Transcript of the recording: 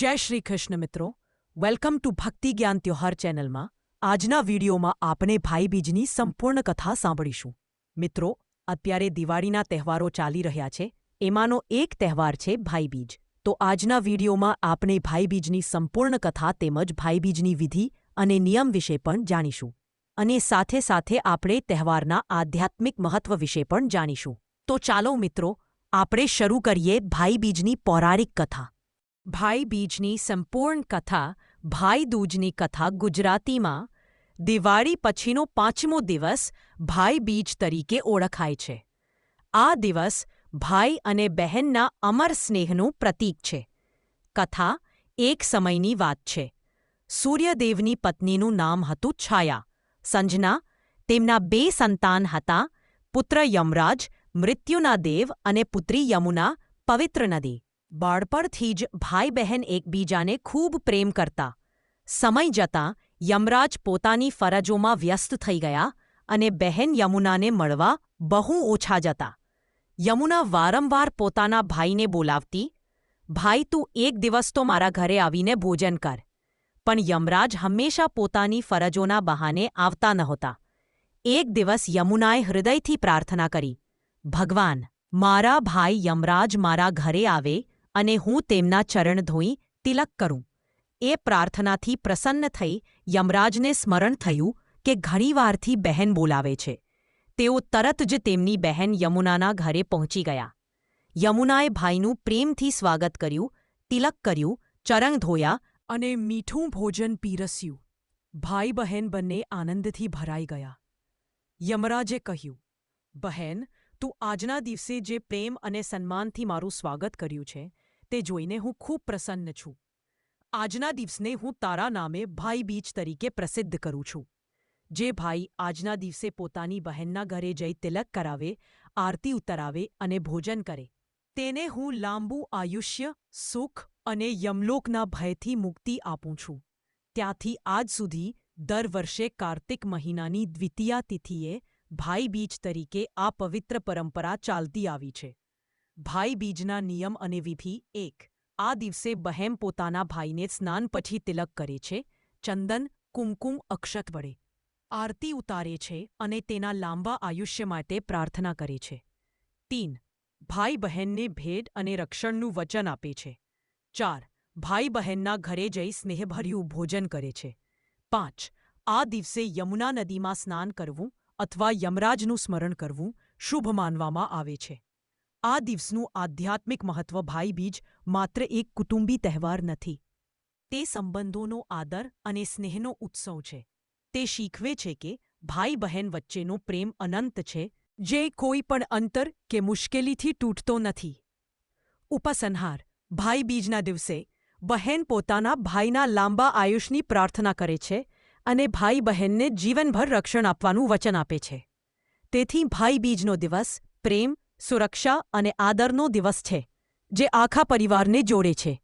જય શ્રી કૃષ્ણ મિત્રો. Welcome to ભક્તિ જ્ઞાન ત્યોહાર ચેનલમાં. આજના વિડીયોમાં આપણે ભાઈબીજની સંપૂર્ણ કથા સાંભળીશું. મિત્રો, અત્યારે દિવાળીના તહેવારો ચાલી રહ્યા છે. એમાંનો એક તહેવાર છે ભાઈબીજ. તો આજના વિડીયોમાં આપણે ભાઈબીજની સંપૂર્ણ કથા તેમજ ભાઈબીજની વિધિ અને નિયમ વિશે પણ જાણીશું. અને સાથે સાથે આપણે તહેવારના આધ્યાત્મિક મહત્વ વિશે પણ જાણીશું. તો ચાલો મિત્રો, આપણે શરૂ કરીએ ભાઈબીજની પૌરાણિક કથા. ભાઈ બીજની સંપૂર્ણ કથા, ભાઈ દૂજની કથા ગુજરાતીમાં, દિવાળી પછીનો પાંચમો દિવસ ભાઈ બીજ તરીકે ઓળખાય છે. આ દિવસ ભાઈ અને બહેનના અમર સ્નેહનું પ્રતીક છે. કથા એક સમયની વાત છે. સૂર્યદેવની પત્નીનું નામ હતું છાયા. સંજના તેમના બે સંતાન હતા, પુત્ર યમરાજ, મૃત્યુના દેવ અને પુત્રી યમુના પવિત્ર નદી. બાળપણથી જ ભાઈ બહેન એકબીજાને ખૂબ પ્રેમ કરતા સમય જતાં યમરાજ પોતાની ફરજોમાં વ્યસ્ત થઈ ગયા અને બહેન યમુનાને મળવા બહુ ઓછા જતા યમુના વારંવાર પોતાના ભાઈને બોલાવતી ભાઈ તું એક દિવસ તો મારા ઘરે આવીને ભોજન કર પણ યમરાજ હંમેશા પોતાની ફરજોના બહાને આવતા નહોતા એક દિવસ યમુનાએ હૃદયથી પ્રાર્થના કરી ભગવાન મારા ભાઈ યમરાજ મારા ઘરે આવે અને હું તેમના ચરણ ધોઈ તિલક કરું. એ પ્રાર્થનાથી પ્રસન્ન થઈ યમરાજને સ્મરણ થયું કે ઘણીવારથી બહેન બોલાવે છે. તેઓ તરત જ તેમની બહેન યમુનાના ઘરે પહોંચી ગયા. યમુનાએ ભાઈનું પ્રેમથી સ્વાગત કર્યું, તિલક કર્યું, ચરણ ધોયા અને મીઠું ભોજન પીરસ્યું. ભાઈ બહેન બંને આનંદથી ભરાઈ ગયા. યમરાજે કહ્યું, બહેન, તું આજના દિવસે જે પ્રેમ અને સન્માનથી મારું સ્વાગત કર્યું છે તે જોઈને હું ખૂબ પ્રસન્ન છું. આજના દિવસને હું તારા નામે ભાઈ બીજ તરીકે પ્રસિદ્ધ કરું છું. જે ભાઈ આજના દિવસે પોતાની બહેનના ઘરે જઈ તિલક કરાવે, આરતી ઉતરાવે અને ભોજન કરે. તેને હું લાંબુ આયુષ્ય, સુખ અને યમલોકના ભયથી મુક્તિ આપું છું. ત્યાંથી આજ સુધી દર વર્ષે કાર્તિક મહિનાની દ્વિતીયા તિથિએ ભાઈ બીજ તરીકે આ પવિત્ર પરંપરા ચાલતી આવી છે. ભાઈ બીજના નિયમ અને વિધિ એક. આ દિવસે બહેન પોતાના ભાઈને સ્નાન પછી તિલક કરે છે, ચંદન, કુમકુમ, અક્ષત વડે. આરતી ઉતારે છે અને તેના લાંબા આયુષ્ય માટે પ્રાર્થના કરે છે. તીન. ભાઈ બહેનને ભેદ અને રક્ષણનું વચન આપે છે. ચાર. ભાઈ બહેનના ઘરે જઈ સ્નેહભર્યું ભોજન કરે છે. પાંચ. આ દિવસે યમુના નદીમાં સ્નાન કરવું અથવા યમરાજનું સ્મરણ કરવું શુભ માનવામાં આવે છે. આ દિવસનું આધ્યાત્મિક મહત્વ ભાઈબીજ માત્ર એક કુટુંબી તહેવાર નથી. તે સંબંધોનો આદર અને સ્નેહનો ઉત્સવ છે. તે શીખવે છે કે ભાઈ બહેન વચ્ચેનો પ્રેમ અનંત છે, જે કોઈ પણ અંતર કે મુશ્કેલીથી તૂટતો નથી. ઉપસંહાર ભાઈબીજના દિવસે, બહેન પોતાના ભાઈના લાંબા આયુષની પ્રાર્થના કરે છે અને ભાઈ બહેનને જીવનભર રક્ષણ આપવાનું વચન આપે છે. તેથી ભાઈબીજનો દિવસ પ્રેમ સુરક્ષા અને આદરનો દિવસ છે જે આખા પરિવારને જોડે છે.